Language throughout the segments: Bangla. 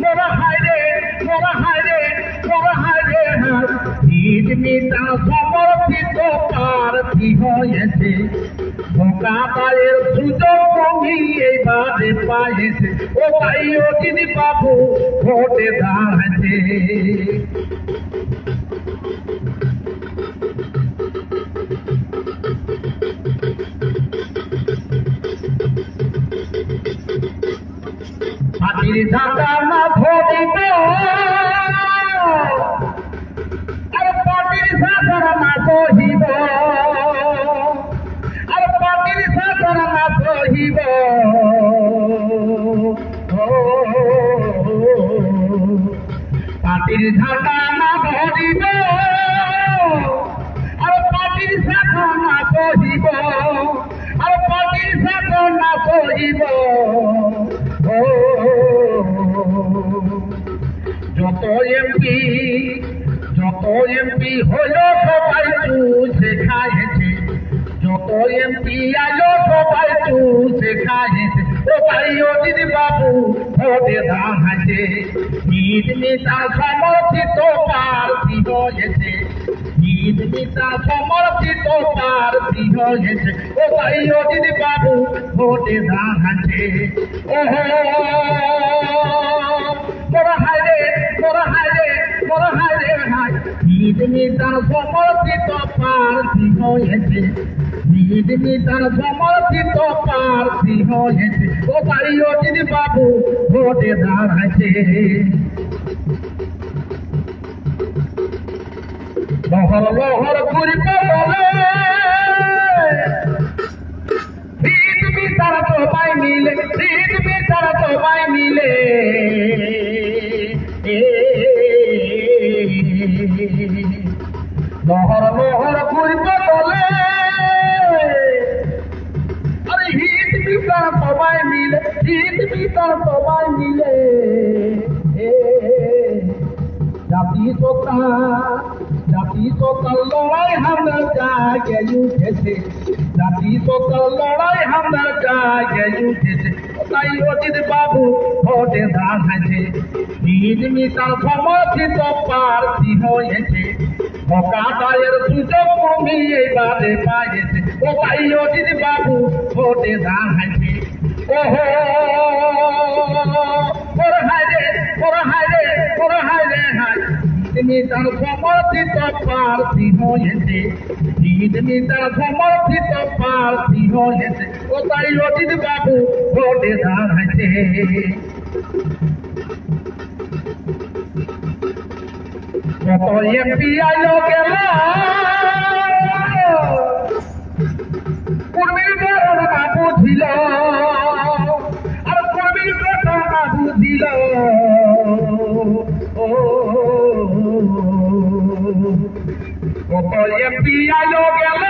মোরা হায়রে মোরা মিতা সমর্পিত প্রার্থী হয়েছে। ধোকা পায়ের সুযোগ কমি এইবারে পাইছে ও ও দিদি বাবু ভোটে দাঁড়াচ্ছে। হাতির না ধরিব আর পাটির সাধন না সহিব আর পাটির সাধন না সহিব পাটির ঢাকা না ধরিব আর পাটির সাধন না সহিব আর পাটির সাধন না সহিব যত এমপি যত এমপি হলো সবাই চুষে খাইছে যত এমপি আলো সবাই চুষে খাইছে ও ভাই ও দিদি বাবু, ভোটে দাঁড়াচ্ছে ঈদ নেতা সমর্থিত প্রার্থী হয়েছে। ঈদ নেতা সমর্থিত প্রার্থী হয়েছে। ও ভাই ও দিদি বাবু, ভোটে দাঁড়াচ্ছে ওহো! মোরা ও বাড়ি ও বাবু ভোটে দাঁড়াচ্ছে লহর লহর ঘুরব বলে। আরে ঈদ বিচার সবাই মিলে ঈদ বিচার সবাই মিলে। জাতি সত্তা জাতি সত্তার লড়াই আমরা জাগে উঠেছে। জাতি সত্তার লড়াই আমরা জাগে উঠেছে। তাই অজিত বাবু ভোটে দাঁড়াচ্ছে ঈদ মিতার সমর্থিত প্রার্থী হয়েছে। অকাদায়ের সুযোগ কমিয়ে এবারে পাইছে ও তাই অজিত বাবু ভোটে দাঁড়াচ্ছে ওহো! ওর হায়রে ওর হায়রে ওর হায়রে, হায়। তিনি তার সমর্থিত প্রার্থী হয়েছে। তিনি তার সমর্থিত বাবু ভোটে দাঁড়াচ্ছে কত এমপি আইলো গেল পূর্বের ঘটনা বুঝিল আর পূর্বের ঘটনা বুঝিল ও কত এমপি আইলো গেল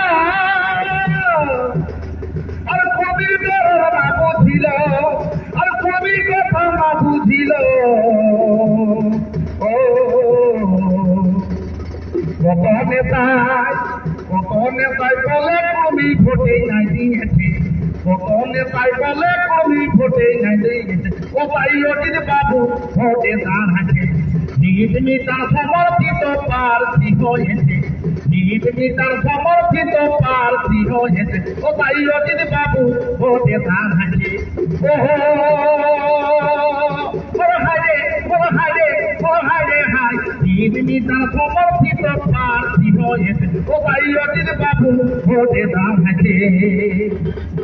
কত নেতায় বলে কমি নাই। ও ভাই অজিত বাবু ভোটে দাঁড়াচ্ছে নিজ নেতার সমর্থিত প্রার্থী হয়েছে। নিজ নেতার সমর্থিত প্রার্থী হয়েছে। ও ভাই অজিত বাবু ভোটে দাঁড়াচ্ছে ওহো! হায়। হায় হায় সমর্থিত প্রার্থী হয়েছে। ও ভাই অজিত বাবু দাঁড়াচ্ছে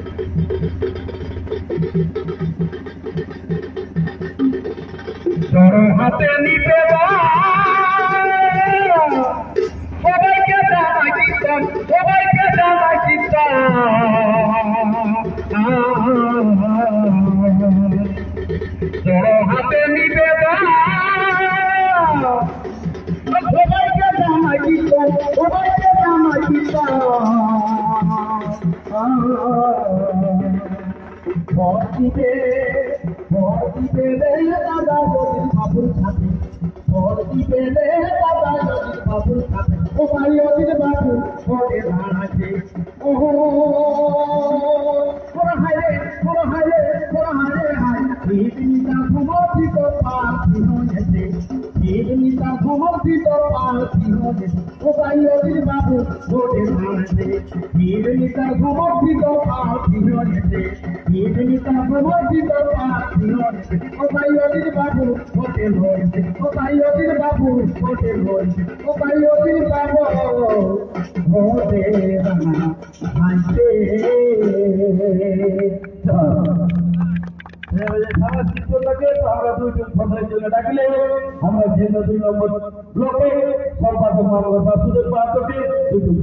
সরো হাতে নিতে সবাইকে জানাই কীর্তন, সবাইকে জানাই কীর্তন। হাতে নিতে সবাইকে জানাই কীর্তন, সবাইকে কীর্তন। ভর্তিতে ভর্তিতে দাদা যদি বাবুর থাকে। ভর্তিতে দাদা যদি বাবুর থাকে। ও ভাই অতীত বাবু ঘরে দাঁড়াছে ওহো তোরা হারে তোরা হারে তোরা হারে হাই জীবনীটা সমর্থিত পার্থী হয়েছে জীবনীটা সমর্থিত পার্থী হয়েছে অজিত বাবু ভোটে দাঁড়াতে বীর নেতা সমর্থিত প্রার্থী হয়েছে বীর নেতা সমর্থিত প্রার্থী হয়েছে ও অজিত বাবু ভোটে হয়েছে ও অজিত বাবু ভোটে হয়েছে ও অজিত বাবু ভোটে দাঁড়াতে সারা চিত্রটাকে আমরা দুইজন ডাকলে আমরা যে দুই নম্বর ব্লকে সম্পাদক মানবতা সুযোগ দুইজন